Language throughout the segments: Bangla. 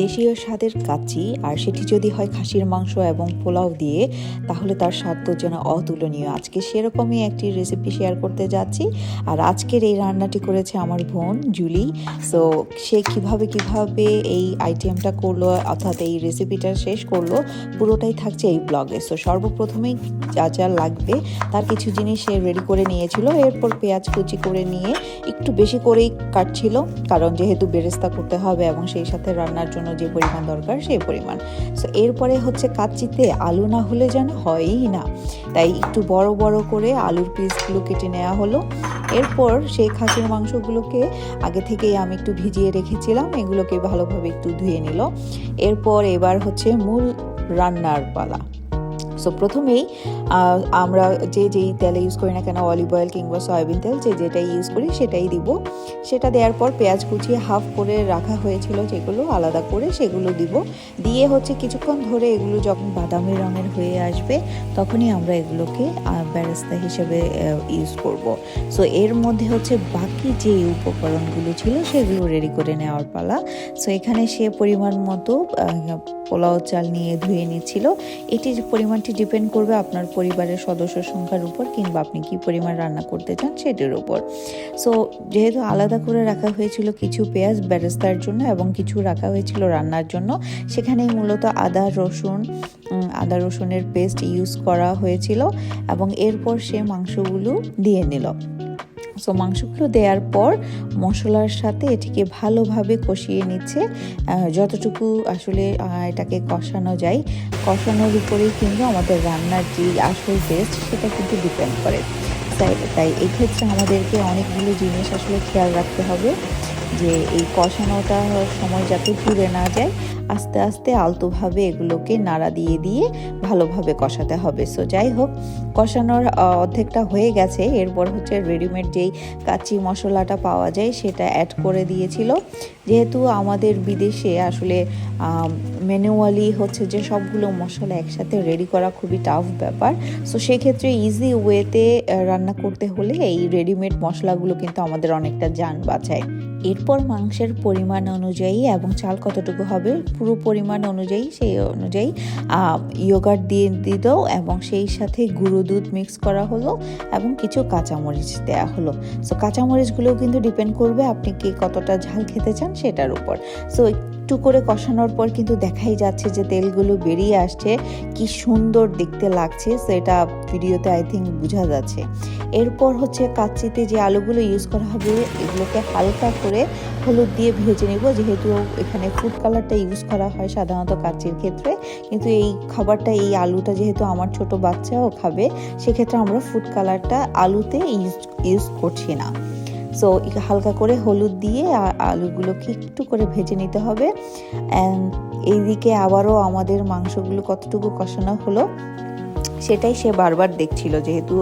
দেশীয় স্বাদের কাচ্চি আর সেটি যদি হয় খাসির মাংস এবং পোলাও দিয়ে, তাহলে তার স্বাদ তো যেন অতুলনীয়। আজকে সেরকমই একটি রেসিপি শেয়ার করতে যাচ্ছি। আর আজকের এই রান্নাটি করেছে আমার বোন জুলি। সো সে কীভাবে কীভাবে এই আইটেমটা করল, অর্থাৎ এই রেসিপিটা শেষ করল, পুরোটাই থাকছে এই ব্লগে সো সর্বপ্রথমেই যা যা লাগবে, তার কিছু জিনিস সে রেডি করে নিয়েছিল। এরপর পেঁয়াজ কুচি করে নিয়ে একটু বেশি করেই কাটছিল, কারণ যেহেতু বেরেস্তা করতে হবে এবং সেই সাথে রান্নার জন্য যে পরিমাণ দরকার সেই পরিমাণ। সো এরপরে হচ্ছে কাচ্চিতে আলু না হলে যেন হয়ই না। তাই একটু বড় বড় করে আলুর পিসগুলো কেটে নেওয়া হলো। এরপর সেই খাসির মাংসগুলোকে আগে থেকেই আমি একটু ভিজিয়ে রেখেছিলাম, এগুলোকে ভালোভাবে একটু ধুয়ে নিল। এরপর এবার হচ্ছে মূল রান্নার পালা। সো প্রথমেই আমরা যে যেই তেল ইউজ করি না কেন অলিভ অয়েল কিংবা সয়াবিন তেল যে যেটাই ইউজ করি সেটাই দিব। সেটা দেওয়ার পর পেঁয়াজ কুচিয়ে হাফ করে রাখা হয়েছিল যেগুলো আলাদা করে সেগুলো দিব। দিয়ে হচ্ছে কিছুক্ষণ ধরে এগুলো যখন বাদামি রঙের হয়ে আসবে তখনই আমরা এগুলোকে আহ, বেরেস্তা হিসেবে ইউজ করব। সো এর মধ্যে হচ্ছে বাকি যে উপকরণগুলো ছিল সেগুলো রেডি করে নেওয়ার পালা। সো এখানে সে পরিমাণ মতো পোলাও চাল নিয়ে ধুয়ে নিচ্ছিল। এটির পরিমাণটি ডিপেন্ড করবে আপনার পরিবারের সদস্য সংখ্যার উপর কিংবা আপনি কি পরিমাণ রান্না করতে চান সেটির উপর। সো যেহেতু আলাদা করে রাখা হয়েছিল কিছু পেঁয়াজ ব্যারেস্তার জন্য এবং কিছু রাখা হয়েছিল রান্নার জন্য, সেখানেই মূলত আদা, রসুন আদা রসুনের পেস্ট ইউজ করা হয়েছিল এবং এরপর সে মাংসগুলো দিয়ে নিল। সো মাংসগুলো দেওয়ার পর মশলার সাথে এটিকে ভালোভাবে কষিয়ে নিচ্ছে। যতটুকু আসলে এটাকে কষানো যায়, কষানোর উপরেই কিন্তু আমাদের রান্নার যে আসল টেস্ট সেটা কিন্তু ডিপেন্ড করে। তাই তাই এক্ষেত্রে আমাদেরকে অনেকগুলো জিনিস আসলে খেয়াল রাখতে হবে। যে এই কষানোটা সময় যাতে পুড়ে না যায়, আস্তে আস্তে আলতোভাবে এগুলোকে নাড়া দিয়ে দিয়ে ভালোভাবে কষাতে হবে। সো যাই হোক, কষানোর অর্ধেকটা হয়ে গেছে। এরপর হচ্ছে রেডিমেড যেই কাচি মশলাটা পাওয়া যায়, সেটা অ্যাড করে দিয়েছিল। যেহেতু আমাদের বিদেশে আসলে ম্যানুয়ালি হচ্ছে যে সবগুলো মশলা একসাথে রেডি করা খুবই টাফ ব্যাপার। সো সেক্ষেত্রে ইজি ওয়েতে রান্না করতে হলে এই রেডিমেড মশলাগুলো কিন্তু আমাদের অনেকটা যান বাঁচায়। এরপর মাংসের পরিমাণ অনুযায়ী এবং চাল কতটুকু হবে, পুরো পরিমাণ অনুযায়ী সেই অনুযায়ী ইয়োগার্ট দিয়ে দিল এবং সেই সাথে গুঁড়ো দুধ মিক্স করা হলো এবং কিছু কাঁচামরিচ দেওয়া হলো। সো কাঁচামরিচগুলোও কিন্তু ডিপেন্ড করবে আপনি কে কতটা ঝাল খেতে চান সেটার উপর। সো একটু করে কষানোর পর কিন্তু দেখাই যাচ্ছে যে তেলগুলো বেরিয়ে আসছে। কি সুন্দর দেখতে লাগছে, সেটা ভিডিওতে আই থিঙ্ক বোঝা যাচ্ছে। এরপর হচ্ছে কাচ্চিতে যে আলুগুলো ইউজ করা হবে, এগুলোকে হালকা করে হলুদ দিয়ে ভেজে নেব। যেহেতু এখানে ফুড কালারটা ইউজ করা হয় সাধারণত কাচ্চির ক্ষেত্রে, কিন্তু এই খাবারটা, এই আলুটা যেহেতু আমার ছোট বাচ্চাও খাবে, সেক্ষেত্রে আমরা ফুড কালারটা আলুতে ইউজ ইউজ করছি না। সো হালকা করে হলুদ দিয়ে আলুগুলোকে একটু করে ভেজে নিতে হবে। অ্যান্ড এইদিকে আবারও আমাদের মাংসগুলো কতটুকু কষানো হলো, সেটাই সে বারবার দেখছিল যেহেতু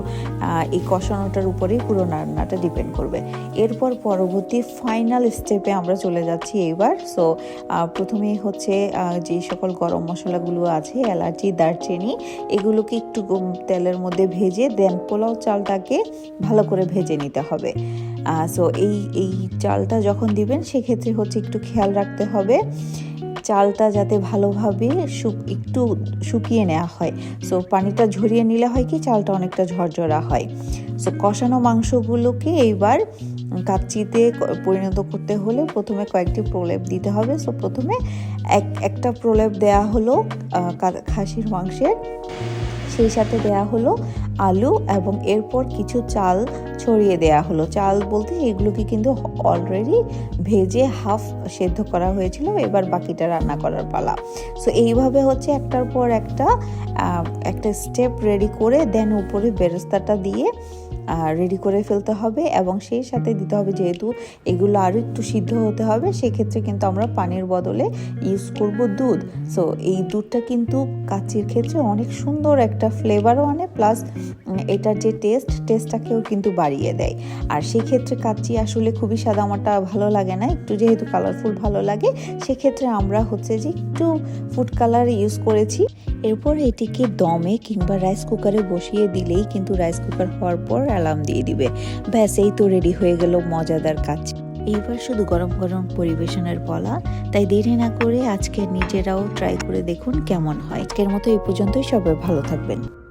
এই কষানোটার উপরেই পুরো রান্নাটা ডিপেন্ড করবে। এরপর পরবর্তী ফাইনাল স্টেপে আমরা চলে যাচ্ছি এইবার। সো প্রথমেই হচ্ছে যে সকল গরম মশলাগুলো আছে, এলাচি, দারচিনি, এগুলোকে একটু তেলের মধ্যে ভেজে দেন পোলাও চালটাকে ভালো করে ভেজে নিতে হবে। সো এই এই চালটা যখন দিবেন, সেক্ষেত্রে হচ্ছে একটু খেয়াল রাখতে হবে। চালটা যাতে ভালোভাবে একটু শুকিয়ে নেওয়া হয়। সো পানিটা ঝরিয়ে নিলে হয় কি, চালটা অনেকটা ঝরঝরা হয়। সো কষানো মাংসগুলোকে এইবার কাচ্চিতে পরিণত করতে হলে প্রথমে কয়েকটি প্রলেপ দিতে হবে। সো প্রথমে এক, একটা প্রলেপ দেয়া হলো খাসির মাংসের। সেই সাথে দেয়া হলো আলু এবং এরপর কিছু চাল ছড়িয়ে দেয়া হলো। চাল বলতে এগুলোকে কিন্তু অলরেডি ভেজে হাফ সেদ্ধ করা হয়েছিল, এবার বাকিটা রান্না করার পালা। সো এইভাবে হচ্ছে একটার পর একটা একটা স্টেপ রেডি করে দেন উপরে বেরেস্তাটা দিয়ে রেডি করে ফেলতে হবে এবং সেই সাথে দিতে হবে যেহেতু এগুলো আরও একটু সিদ্ধ হতে হবে, সেক্ষেত্রে কিন্তু আমরা পানির বদলে ইউজ করব দুধ। সো এই দুধটা কিন্তু কাচির ক্ষেত্রে অনেক সুন্দর একটা ফ্লেভারও আনে প্লাস এটার যে টেস্ট টেস্টটাকেও কিন্তু বাড়িয়ে দেয়। আর সেক্ষেত্রে কাচ্চি আসলে খুবই সাদামাটা ভালো লাগে না, একটু যেহেতু কালারফুল ভালো লাগে, সেক্ষেত্রে আমরা হচ্ছে যে একটু ফুড কালার ইউজ করেছি। এরপর এটিকে দমে কিংবা রাইস কুকারে বসিয়ে দিলেই কিন্তু রাইস কুকার হওয়ার পর অ্যালার্ম দিয়ে দিবে। ব্যাস, এই তো রেডি হয়ে গেল মজাদার কাজ। এইবার শুধু গরম গরম পরিবেশনের বলা তাই দেরি না করে আজকে নিজেরাও ট্রাই করে দেখুন কেমন হয়। আজকের মতো এই পর্যন্তই। সবাই ভালো থাকবেন।